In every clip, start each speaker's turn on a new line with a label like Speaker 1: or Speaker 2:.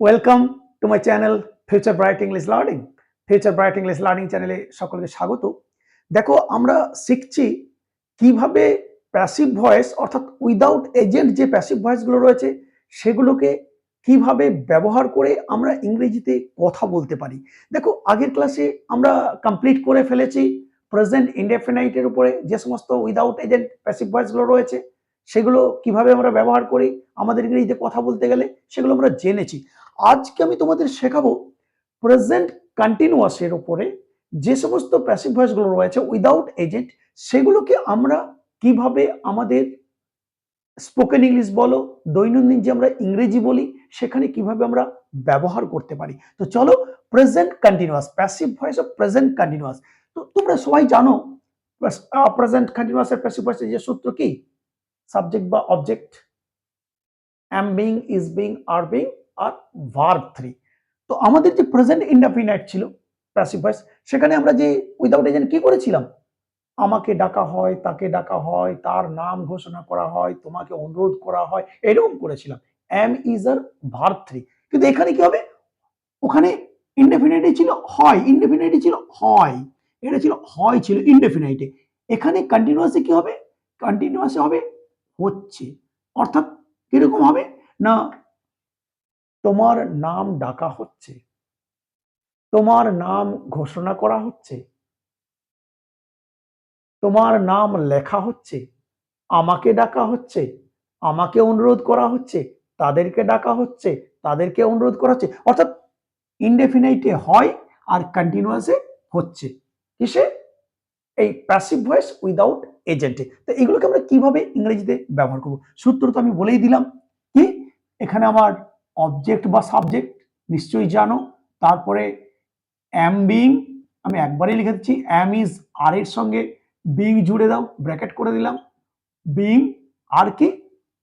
Speaker 1: Welcome to my channel future bright English learning future bright English learning চ্যানেলে সকলকে স্বাগত। দেখো, আমরা শিখছি কীভাবে প্যাসিভ ভয়েস অর্থাৎ উইদাউট এজেন্ট যে প্যাসিভ ভয়েসগুলো রয়েছে, সেগুলোকে কীভাবে ব্যবহার করে আমরা ইংরেজিতে কথা বলতে পারি। দেখো, আগের ক্লাসে আমরা কমপ্লিট করে ফেলেছি প্রেজেন্ট ইনডেফিনাইটের উপরে যে সমস্ত উইদাউট এজেন্ট প্যাসিভ ভয়েসগুলো রয়েছে সেগুলো কীভাবে আমরা ব্যবহার করি, আমাদের ইংরেজিতে কথা বলতে গেলে সেগুলো আমরা জেনেছি। আজকে আমি তোমাদের শেখাবো প্রেজেন্ট কন্টিনিউয়াসের উপরে যে সমস্ত প্যাসিভ ভয়েসগুলো রয়েছে উইদাউট এজেন্ট সেগুলোকে আমরা কীভাবে আমাদের স্পোকেন ইংলিশ বলো, দৈনন্দিন যে আমরা ইংরেজি বলি, সেখানে কীভাবে আমরা ব্যবহার করতে পারি। তো চলো present continuous passive voice of present continuous তো তোমরা সবাই জানো প্রেজেন্ট কন্টিনিউয়াসের প্যাসিভ ভয়েসের যে সূত্র কি? সাবজেক্ট বা object am being is being are being R verb three তো আমাদের যে প্রেজেন্ট ইনডেফিনাইট ছিল প্যাসিভ ভয়েস সেখানে আমরা যে উইদাউট এজেন্ট কি করেছিলাম? আমাকে ডাকা হয়, তাকে ডাকা হয়, তার নাম ঘোষণা করা হয়, তোমাকে অনুরোধ করা হয়, এরকম করেছিলাম। Am is are verb three কিন্তু এখানে কি হবে? ওখানে ইনডেফিনাইটে ছিল হয় ইনডেফিনাইটে ছিল হয়, এটা ছিল, হয় ছিল ইনডেফিনাইটে এখানে কন্টিনিউয়াসে কি হবে? কন্টিনিউয়াসে হবে হচ্ছে। অর্থাৎ কীরকম হবে? না, তোমার নাম ডাকা হচ্ছে। তোমার নাম ঘোষণা করা হচ্ছে। তোমার নাম লেখা হচ্ছে। আমাকে ডাকা হচ্ছে। আমাকে অনুরোধ করা হচ্ছে। তাদেরকে ডাকা হচ্ছে। তাদেরকে অনুরোধ করা হচ্ছে। অর্থাৎ ইনডেফিনাইটে হয় আর কন্টিনিউয়াসে হচ্ছে। কিসে? এই প্যাসিভ ভয়েস উইদাউট এজেন্টে তো এগুলোকে কীভাবে ইংরেজিতে ব্যবহার করব? সূত্র তো আমি বলেই দিলাম। কি? এখানে আমার অবজেক্ট বা সাবজেক্ট নিশ্চয়ই জানো। তারপরে অ্যাম বিং আমি একবারই লিখে দিচ্ছি। অ্যাম ইজ আর এর সঙ্গে বিং জুড়ে দাও ব্র্যাকেট করে দিলাম। বিং আর কি?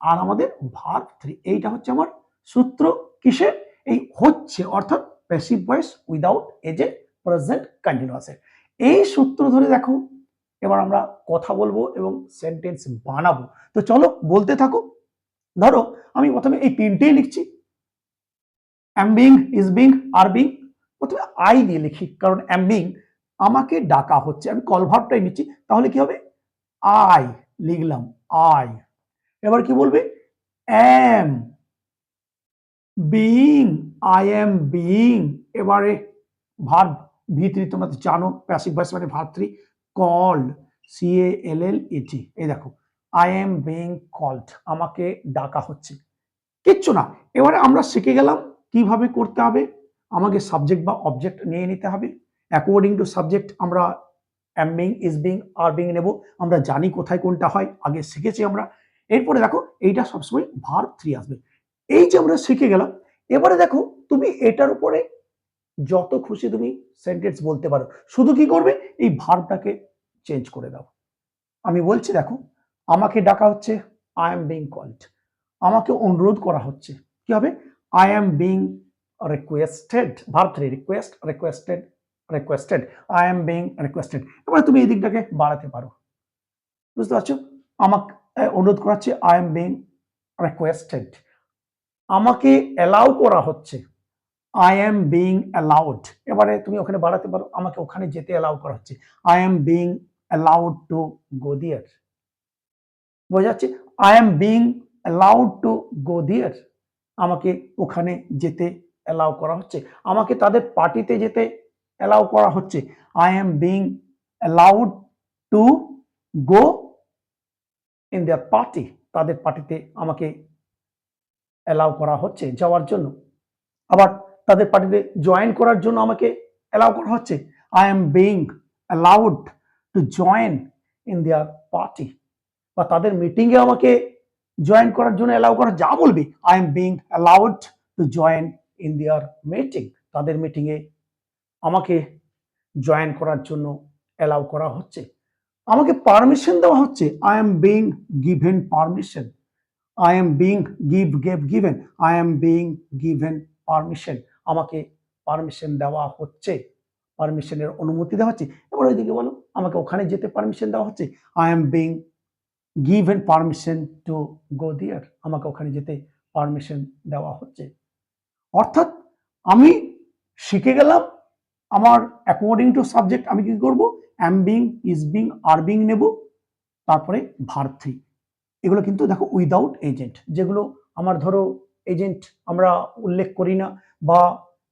Speaker 1: আর আমাদের ভার্ব থ্রি এইটা হচ্ছে আমার সূত্র। কিসের এই হচ্ছে, অর্থাৎ passive voice without agent present কন্টিনিউয়াসের এই সূত্র ধরে দেখো এবার আমরা কথা বলব এবং সেন্টেন্স বানাবো। তো চলো বলতে থাকো। ধরো, আমি প্রথমে এই তিনটেই লিখছি। Am being is being are being প্রথমে আই দিয়ে লিখি, কারণ অ্যাম বিং আমাকে ডাকা হচ্ছে। আমি কলভারটাই নিচ্ছি। তাহলে কি হবে? আই লিখলাম আই এবার কি বলবে? Am being I am being এবারে ভার্ব ভিত্রি তোমরা জানো প্যাসিভ ভয়েস মানে verb called C A L L এটি এই দেখো আই এম বিং কল্ড আমাকে ডাকা হচ্ছে। কিচ্ছু না, এবারে আমরা শিখে গেলাম কীভাবে করতে হবে, আমাকে সাবজেক্ট বা অবজেক্ট নিয়ে নিতে হবে। অ্যাকর্ডিং টু সাবজেক্ট আমরা am being is being are being নেব, আমরা জানি কোথায় কোনটা হয়, আগে শিখেছি আমরা। এরপরে দেখো, এইটা সবসময় ভার্ব থ্রি আসবে। এই যে আমরা শিখে গেলাম, এবারে দেখো, তুমি এটার উপরে যত খুশি তুমি সেন্টেন্স বলতে পারো। শুধু কি করবে? এই ভার্বটাকে চেঞ্জ করে দাও। আমি বলছি, দেখো, আমাকে ডাকা হচ্ছে আই এম বিং কল্ড আমাকে অনুরোধ করা হচ্ছে। কি হবে? I am being requested verb three request requested requested I am being requested এবারে তুমি এই দিকটাকে বাড়াতে পারো। বুঝতে পারছ? আমাকে অনুরোধ করা হচ্ছে আই এম বিং রিকোয়েস্টেড আমাকে অ্যালাউ করা হচ্ছে। আই এম বিং অ্যালাউড এবারে তুমি ওখানে বাড়াতে পারো, আমাকে ওখানে যেতে অ্যালাউ করা হচ্ছে। I am being allowed to go there বোঝা যাচ্ছে? I am being allowed to go there আমাকে ওখানে যেতে অ্যালাউ করা হচ্ছে। আমাকে তাদের পার্টিতে যেতে অ্যালাউ করা হচ্ছে। I am being allowed to go in their party তাদের পার্টিতে আমাকে অ্যালাউ করা হচ্ছে যাওয়ার জন্য। আবার তাদের পার্টিতে জয়েন করার জন্য আমাকে অ্যালাউ করা হচ্ছে। I am being allowed to join in their party বা তাদের মিটিংয়ে আমাকে জয়েন করার জন্য অ্যালাউ করা যা বলবি I am being allowed to join in their meeting তাদের মিটিংয়ে আমাকে জয়েন করার জন্য অ্যালাউ করা হচ্ছে। আমাকে পারমিশন দেওয়া হচ্ছে। I am being given permission I am being give gave given I am being given permission আমাকে পারমিশন দেওয়া হচ্ছে পারমিশনের অনুমতি দেওয়া হচ্ছে। এবার ওইদিকে বলো, আমাকে ওখানে যেতে পারমিশন দেওয়া হচ্ছে? I am being given permission to go there আমাকে ওখানে যেতে পারমিশন দেওয়া হচ্ছে। অর্থাৎ আমি শিখে গেলাম আমার অ্যাকর্ডিং টু সাবজেক্ট আমি কি করব? Am being is being are being নেব। তারপরে ভার থ্রি এগুলো কিন্তু দেখো উইদাউট এজেন্ট যেগুলো আমার ধরো এজেন্ট আমরা উল্লেখ করি না। বা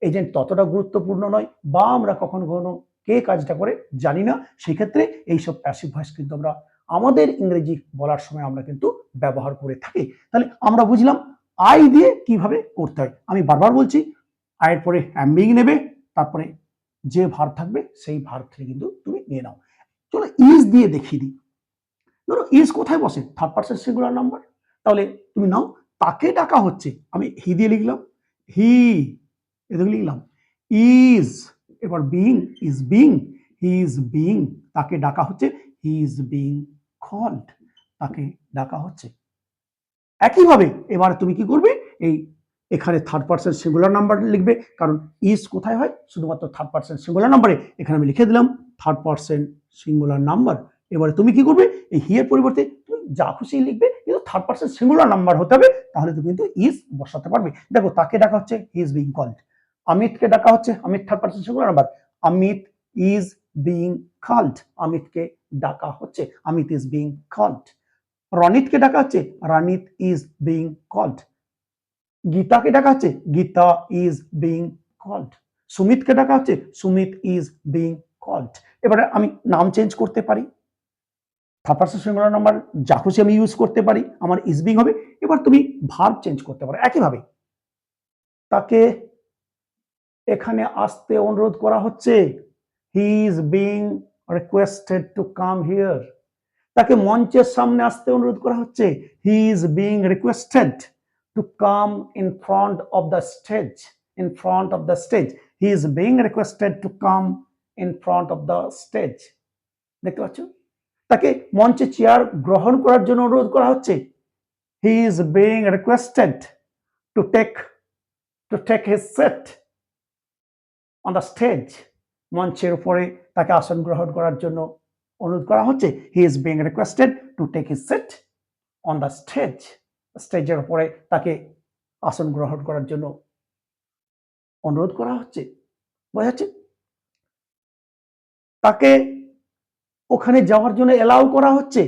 Speaker 1: এজেন্ট ততটা গুরুত্বপূর্ণ নয় বা আমরা কখনো কখনো কে কাজটা করে জানি না সেই ক্ষেত্রে এইসব প্যাসিভ ভয়েস কিন্তু আমরা আমাদের ইংরেজি বলার সময় আমরা কিন্তু ব্যবহার করে থাকি। তাহলে আমরা বুঝলাম আই দিয়ে কীভাবে করতে হয়। আমি বারবার বলছি আয়ের পরে অ্যাম্বিং নেবে, তারপরে যে ভার থাকবে সেই ভার থেকে কিন্তু তুমি নিয়ে নাও। চলো ইজ দিয়ে দেখিয়ে দিই। ধরো ইজ কোথায় বসে? থার্ড পার্সন সিঙ্গুলার নাম্বার তাহলে তুমি নাও, তাকে ডাকা হচ্ছে, আমি হি দিয়ে লিখলাম। হি এদিকে লিখলাম। ইজ এবার being is being he is being তাকে ডাকা হচ্ছে হি ইজ বিং কল্ড তাকে ডাকা হচ্ছে। একইভাবে এবার তুমি কি করবে? এই এখানে থার্ড পার্সন সিঙ্গুলার নাম্বার লিখবে, কারণ ইজ কোথায় হয়? শুধুমাত্র থার্ড পার্সন সিঙ্গুলার নাম্বারে এখানে আমি লিখে দিলাম থার্ড পার্সন সিঙ্গুলার নাম্বার এবারে তুমি কি করবে? এই হিয়ের পরিবর্তে তুমি যা খুশি লিখবে, কিন্তু থার্ড পার্সন সিঙ্গুলার নাম্বার হতে হবে, তাহলে তুমি কিন্তু ইজ বসাতে পারবে। দেখো, তাকে ডাকা হচ্ছে হি ইজ বিং কল্ড অমিতকে ডাকা হচ্ছে Amit third person singular number Amit is being called অমিতকে ডাকা হচ্ছে অমিত ইজ বিং কল্ড রনিতকে ডাকা হচ্ছে, রানিত ইজ বিং কল্ড গীতাকে ডাকা হচ্ছে, গীতা ইজ বিং কল্ড সুমিতকে ডাকা হচ্ছে, সুমিত ইজ বিং কল্ড এবারে আমি নাম চেঞ্জ করতে পারি। থার্ড পার্সন সিঙ্গুলার নাম্বার যা খুশি আমি ইউজ করতে পারি, আমার ইজ বিং হবে। এবার তুমি ভার্ব চেঞ্জ করতে পারো, একইভাবে। তাকে এখানে আসতে অনুরোধ করা হচ্ছে। He is being requested to come here তাকে মঞ্চের সামনে আসতে অনুরোধ করা হচ্ছে। He is being requested to come in front of the stage in front of the stage he is being requested to come in front of the stage দেখতে পাচ্ছ? তাকে মঞ্চে চেয়ার গ্রহণ করার জন্য অনুরোধ করা হচ্ছে। He is being requested to take to take his seat on the stage মঞ্চের উপরে তাকে আসন গ্রহণ করার জন্য অনুরোধ করা হচ্ছে। He is being requested to take his seat on the stage স্টেজের উপরে তাকে আসন গ্রহণ করার জন্য অনুরোধ করা হচ্ছে। বোঝা যাচ্ছে? তাকে ওখানে যাওয়ার জন্য এলাউ করা হচ্ছে।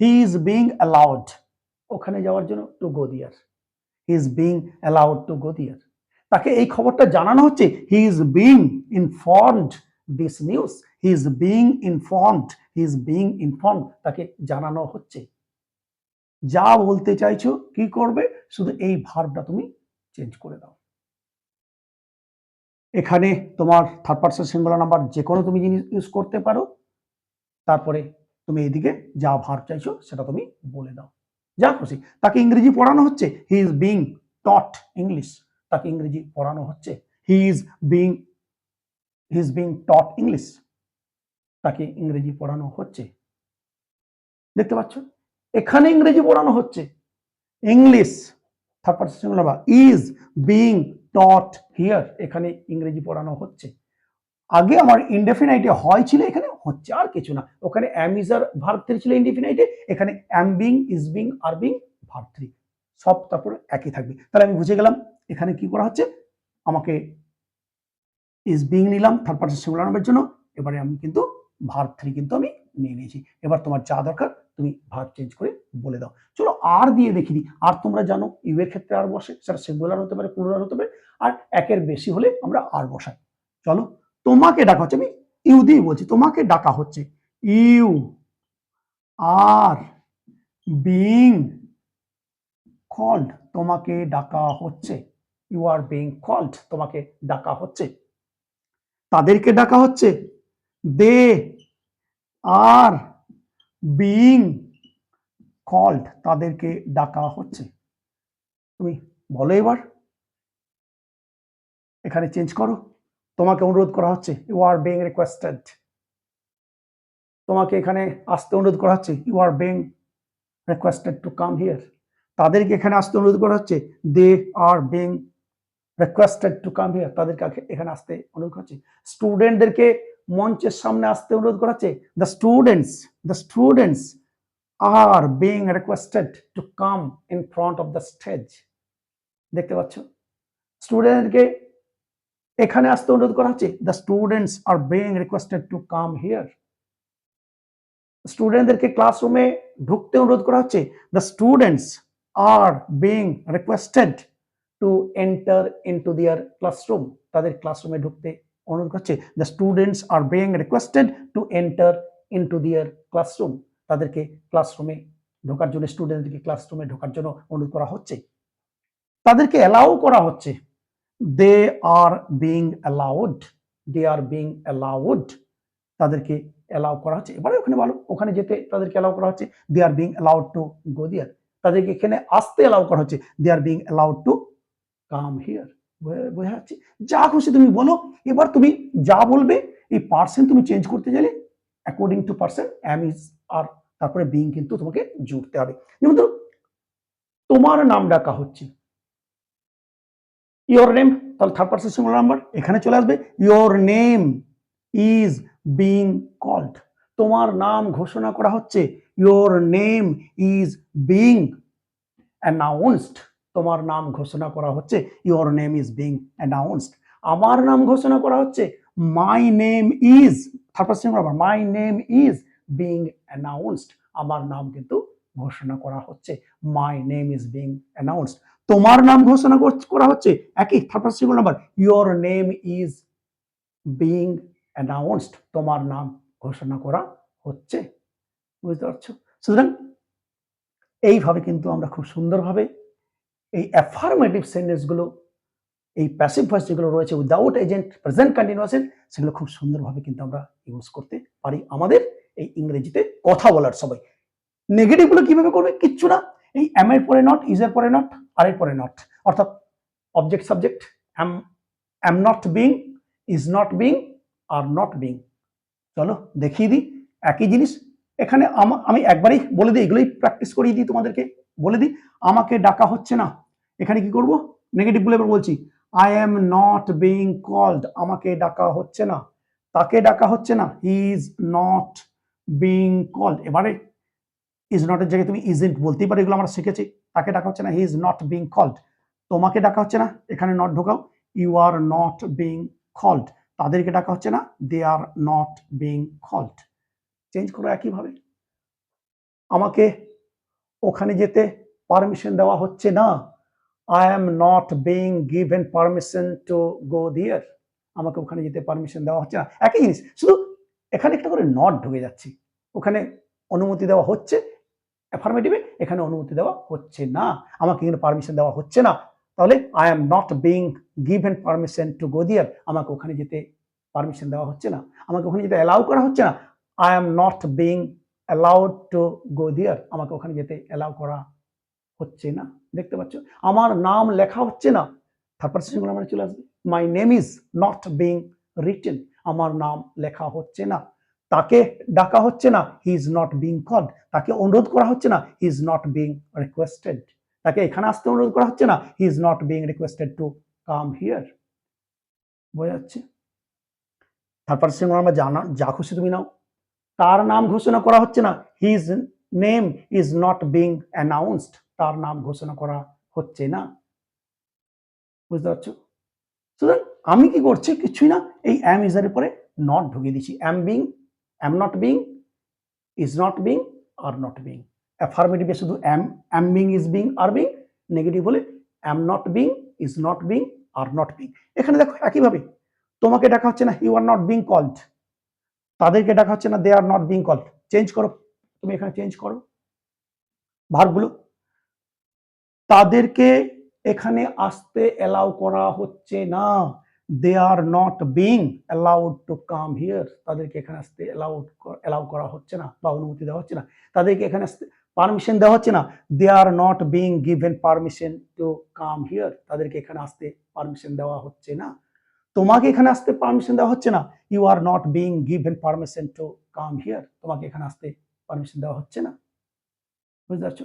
Speaker 1: হি ইজ বিং অ্যালাউড ওখানে যাওয়ার জন্য to go there he is being allowed to go there তাকে এই খবরটা জানানো হচ্ছে he is being informed this news he is being informed he is being informed তাকে জানানো হচ্ছে। যা বলতে চাইছো কি করবে? শুধু এই ভার্বটা তুমি চেঞ্জ করে দাও। এখানে তোমার থার্ড পার্সন সিঙ্গুলার নাম্বার যে কোনো তুমি জিনিস ইউজ করতে পারো। তারপরে তুমি এদিকে যা ভার চাইছো সেটা তুমি বলে দাও। যা খুশি তাকে ইংরেজি পড়ানো হচ্ছে he is being taught English তাকে ইংরেজি পড়ানো হচ্ছে। He is being he is being taught English তাকে ইংরেজি পড়ানো হচ্ছে। দেখতে পাচ্ছ? এখানে ইংরেজি পড়ানো হচ্ছে। English third person is being taught here এখানে ইংরেজি পড়ানো হচ্ছে। আগে আমার ইনডেফিনাইটে হয় ছিল, এখানে হচ্ছে আর কিছু না। ওখানে অ্যামিজার ভার্ব থ্রি ছিল ইনডেফিনাইটে এখানে am being is being are being verb three সব তারপরে একই থাকবে। তাহলে আমি বুঝে গেলাম, এখানে কি করা হচ্ছে? আমাকে ইজ বিং নিলাম থার্ড পার্সন সিঙ্গুলার নাম্বারের জন্য। এবারে আমি কিন্তু ভার্ব থ্রি কিন্তু আমি নিয়ে নিয়েছি। এবার তোমার যা দরকার, তুমি ভার্ব চেঞ্জ করে বলে দাও। চলো আর দিয়ে দেখি দিই আর তোমরা জানো ইউ এর ক্ষেত্রে আর বসে, সেটা সিঙ্গুলার হতে পারে প্লুরাল হতে পারে, আর একের বেশি হলে আমরা আর বসাই। চলো, তোমাকে ডাকা হচ্ছে, আমি ইউ দিয়ে বলছি, তোমাকে ডাকা হচ্ছে ইউ আর বিং কল্ড তোমাকে ডাকা হচ্ছে। ইউ আর বিং কল্ড তোমাকে ডাকা হচ্ছে। তাদেরকে ডাকা হচ্ছে। দে আর বিং কল্ড তাদেরকে ডাকা হচ্ছে। তুমি বলো এবার। এখানে চেঞ্জ করো। তোমাকে অনুরোধ করা হচ্ছে। ইউ আর বিং রিকোয়েস্টেড তোমাকে এখানে আসতে অনুরোধ করা হচ্ছে। You are being requested to come here তাদেরকে এখানে আসতে অনুরোধ করা হচ্ছে। They are being requested to come here. তাদেরকে এখানে আসতে অনুরোধ করা হচ্ছে। স্টুডেন্টদেরকে মঞ্চের সামনে আসতে অনুরোধ করা হচ্ছে। The students the students are being requested to come in front of the stage. দেখতে পাচ্ছ? স্টুডেন্টদেরকে এখানে আসতে অনুরোধ করা হচ্ছে। The students are being requested to come here. স্টুডেন্টদেরকে ক্লাসরুমে ঢুকতে অনুরোধ করা হচ্ছে। The students are being requested to enter into their classroom তাদের ক্লাসরুমে ঢুকতে অনুরোধ করছে the students are being requested to enter into their classroom তাদেরকে ক্লাসরুমে ঢোকার জন্য স্টুডেন্টদেরকে ক্লাসরুমে ঢোকার জন্য অনুরোধ করা হচ্ছে। তাদেরকে অ্যালাউ করা হচ্ছে। They are being allowed they are being allowed তাদেরকে অ্যালাউ করা হচ্ছে। এবারে ওখানে বলো, ওখানে যেতে তাদেরকে অ্যালাউ করা হচ্ছে। They are being allowed to go there তাদেরকে এখানে আসতে অ্যালাউ করা হচ্ছে। They are being allowed to come here বোঝা যাচ্ছে? যা খুশি তুমি বলো। এবার তুমি যা বলবে, এই পার্সেন্ট তুমি চেঞ্জ করতে গেলে according to percent am is are তারপরে বিং কিন্তু তোমাকে জুড়তে হবে। যেমন ধরো, তোমার নাম ডাকা হচ্ছে। ইয়োর নেম তাহলে থার্ড পার্সন সিঙ্গুলার নাম্বার এখানে চলে আসবে। Your name is being called তোমার নাম ঘোষণা করা হচ্ছে। Your name is being announced তোমার নাম ঘোষণা করা হচ্ছে your name is being announced আমার নাম ঘোষণা করা হচ্ছে my name is third person my name is being announced আমার নাম কিন্তু ঘোষণা করা হচ্ছে my name is being announced তোমার নাম ঘোষণা কর- হচ্ছে, একই third person number your name is being announced তোমার নাম ঘোষণা করা হচ্ছে। বুঝতে পারছ? সুতরাং এইভাবে কিন্তু আমরা খুব সুন্দরভাবে এই অ্যাফার্মেটিভ সেন্টেন্সগুলো এই প্যাসিভ ভয়েস যেগুলো রয়েছে উইদাউট এজেন্ট প্রেজেন্ট কন্টিনিউয়াসের সেগুলো খুব সুন্দরভাবে কিন্তু আমরা ইউজ করতে পারি আমাদের এই ইংরেজিতে কথা বলার সময়। নেগেটিভগুলো কীভাবে করবে? কিচ্ছু না। এই এম এর পরে নট ইজ এর পরে নট আর এর পরে নট অর্থাৎ object subject am am not being is not being are not being চলো দেখিয়ে দিই। একই জিনিস এখানে আমা- একবারই বলে দিই, এগুলোই প্র্যাকটিস করিয়ে দিই তোমাদেরকে। বলে দিই, আমাকে ডাকা হচ্ছে না। এখানে কি করব? নেগেটিভ বলে বলছি I am not being called আমাকে ডাকা হচ্ছে না। তাকে ডাকা হচ্ছে না। He is not being called এবারে ইজ নটের জায়গায় তুমি ইজেন্ট বলতেই পারো, এগুলো আমরা শিখেছি। তাকে ডাকা হচ্ছে না। He is not being called তোমাকে ডাকা হচ্ছে না। এখানে not ঢোকাও। You are not being called তাদেরকে ডাকা হচ্ছে না। They are not being called change করো একইভাবে। আমাকে ওখানে যেতে পারমিশন দেওয়া হচ্ছে না। I am not being given permission to go there আমাকে ওখানে যেতে পারমিশন দেওয়া হচ্ছে না। একই জিনিস, শুধু এখানে একটা করে নট ঢুকে যাচ্ছি। ওখানে অনুমতি দেওয়া হচ্ছে অ্যাফার্মেটিভে এখানে অনুমতি দেওয়া হচ্ছে না। আমাকে এখানে পারমিশন দেওয়া হচ্ছে না। তাহলে I am not being given permission to go there আমাকে ওখানে যেতে পারমিশন দেওয়া হচ্ছে না। আমাকে ওখানে যেতে অ্যালাউ করা হচ্ছে না। I am not being allowed to go there আমাকে ওখানে যেতে অ্যালাউ করা হচ্ছে না। দেখতে পাচ্ছ? আমার নাম লেখা হচ্ছে না। তারপর সেগুলো আমার চলে আসবে। My name is not being written আমার নাম লেখা হচ্ছে না। তাকে ডাকা হচ্ছে না। He is not being called তাকে অনুরোধ করা হচ্ছে না। He is not being requested তাকে এখানে আসতে অনুরোধ করা হচ্ছে না। He is not being requested to come here বোঝা যাচ্ছে? তারপর সেগুলো আমরা জানা যা খুশি তুমি নাও। তার নাম ঘোষণা করা হচ্ছে না। His name is not being announced তার নাম ঘোষণা করা হচ্ছে না। বুঝতে পারছ? সুতরাং আমি কি করছি? কিছুই না। এই অ্যাম ইজারের পরে নট ঢুকিয়ে দিচ্ছি am being am not being is not being are not being অ্যাফার্মেটিভে শুধু am am being is being are being negative হলে am not being is not being are not being এখানে দেখো একইভাবে। তোমাকে ডাকা হচ্ছে না you are not being called তাদেরকে ডাকা হচ্ছে না they are not being call change করো। তুমি এখানে চেঞ্জ করো। ভার্বগুলো তাদেরকে এখানে আসতে অ্যালাউ করা হচ্ছে না। They are not being allowed to come here তাদেরকে এখানে আসতে অ্যালাউড অ্যালাউ করা হচ্ছে না বা অনুমতি দেওয়া হচ্ছে না। তাদেরকে এখানে আসতে পারমিশন দেওয়া হচ্ছে না। They are not being given permission to come here তাদেরকে এখানে আসতে পারমিশন দেওয়া হচ্ছে না। তোমাকে এখানে আসতে পারমিশন দেওয়া হচ্ছে না। You are not being given permission to come here তোমাকে এখানে আসতে পারমিশন দেওয়া হচ্ছে না। বুঝতে পারছ?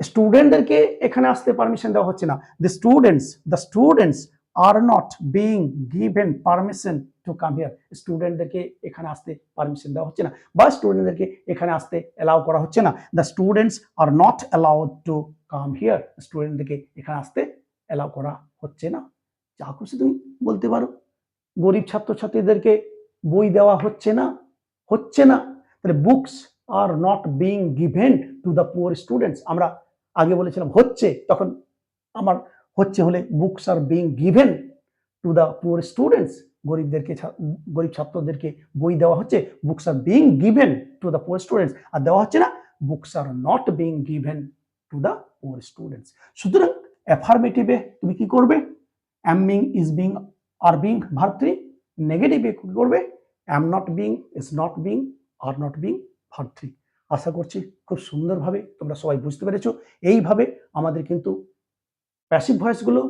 Speaker 1: স্টুডেন্টদেরকে এখানে আসতে পারমিশন দেওয়া হচ্ছে না। The students the students are not being given permission to come here স্টুডেন্টদেরকে এখানে আসতে পারমিশন দেওয়া হচ্ছে না। বা স্টুডেন্টদেরকে এখানে আসতে অ্যালাউ করা হচ্ছে না। The students are not allowed to come here স্টুডেন্টদেরকে এখানে আসতে অ্যালাউ করা হচ্ছে না। যা খুশি তুমি বলতে পারো। গরিব ছাত্রছাত্রীদেরকে বই দেওয়া হচ্ছে না? হচ্ছে না। তাহলে books are not being given to the poor students আমরা আগে বলেছিলাম হচ্ছে, তখন আমার হচ্ছে হলে books are being given to the poor students গরিবদেরকে গরিব ছাত্রদেরকে বই দেওয়া হচ্ছে। Books are being given to the poor students আর দেওয়া হচ্ছে না books are not being given to the poor students সুতরাং অ্যাফার্মেটিভে তুমি কি করবে? Am is being are being verb three নেগেটিভে কি করবে? Am not being is not being are not being verb three আশা করছি খুব সুন্দরভাবে তোমরা সবাই বুঝতে পেরেছ। এইভাবে আমাদের কিন্তু প্যাসিভ ভয়েসগুলো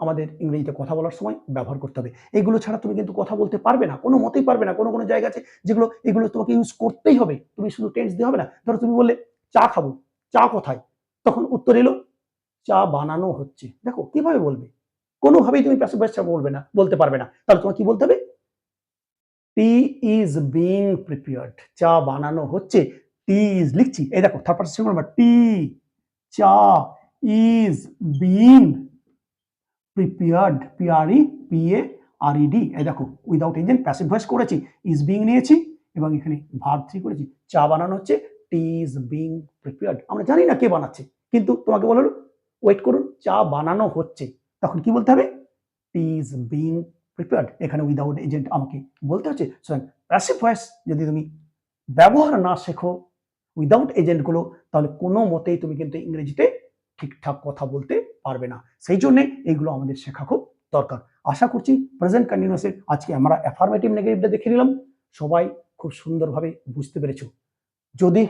Speaker 1: আমাদের ইংরেজিতে কথা বলার সময় ব্যবহার করতে হবে। এগুলো ছাড়া তুমি কিন্তু কথা বলতে পারবে না, কোনো মতেই পারবে না, কোনো কোনো জায়গা আছে যেগুলো, এগুলো তোমাকে ইউজ করতেই হবে। তুমি শুধু টেন্স দিয়ে হবে না। ধরো তুমি বললে, চা খাব। চা কোথায়? তখন উত্তর এলো, চা বানানো হচ্ছে। দেখো, কীভাবে বলবে? কোনোভাবেই তুমি প্যাসিভ ভয়েস বলবে না, বলতে পারবে না। তাহলে তোমার কি বলতে হবে? টি ইজ বিং প্রিপেয়ার্ড চা বানানো হচ্ছে। টি ইজ লিখছি। এই দেখো থার্ড পার্সন সিঙ্গুলার টি চা is being prepared P R E P A R E D এই দেখো উইদাউট এজেন্ট প্যাসিভ ভয়েস করেছি ইজ বিং নিয়েছি, এবং এখানে ভার্ব থ্রি করেছি। চা বানানো হচ্ছে টি ইজ বিং প্রিপেয়ার্ড আমরা জানি না কে বানাচ্ছে, কিন্তু তোমাকে বলল ওয়েট করুন, চা বানানো হচ্ছে। তখন কি বলতে হবে? ইজ বিং প্রিপেয়ার্ড এখানে উইদাউট এজেন্ট আমাকে বলতে হচ্ছে, সুতরাং প্যাসিভ ভয়েস যদি তুমি ব্যবহার না শেখো উইদাউট এজেন্টগুলো তাহলে কোনো মতেই তুমি কিন্তু ইংরেজিতে ঠিকঠাক কথা বলতে পারবে না। সেই জন্যে এইগুলো আমাদের শেখা খুব দরকার। আশা করছি প্রেজেন্ট কন্টিনিউসের আজকে আমরা অ্যাফার্মেটিভ নেগেটিভটা দেখে নিলাম। সবাই খুব সুন্দরভাবে বুঝতে পেরেছ। যদি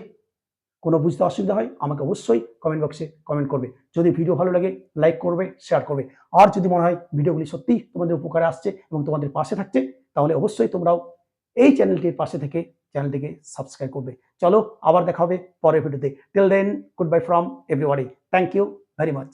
Speaker 1: কোনো বুঝতে অসুবিধা হয়, আমাকে অবশ্যই কমেন্ট বক্সে কমেন্ট করবে। যদি ভিডিও ভালো লাগে লাইক করবে শেয়ার করবে। আর যদি মনে হয় ভিডিওগুলি সত্যি তোমাদের উপকারে আসছে এবং তোমাদের পাশে থাকছে, তাহলে অবশ্যই তোমরাও এই চ্যানেলটির পাশে থেকে চ্যানেলটিকে সাবস্ক্রাইব করবে। চলো, আবার দেখা হবে পরের ভিডিওতে till then goodbye from everywhere thank you very much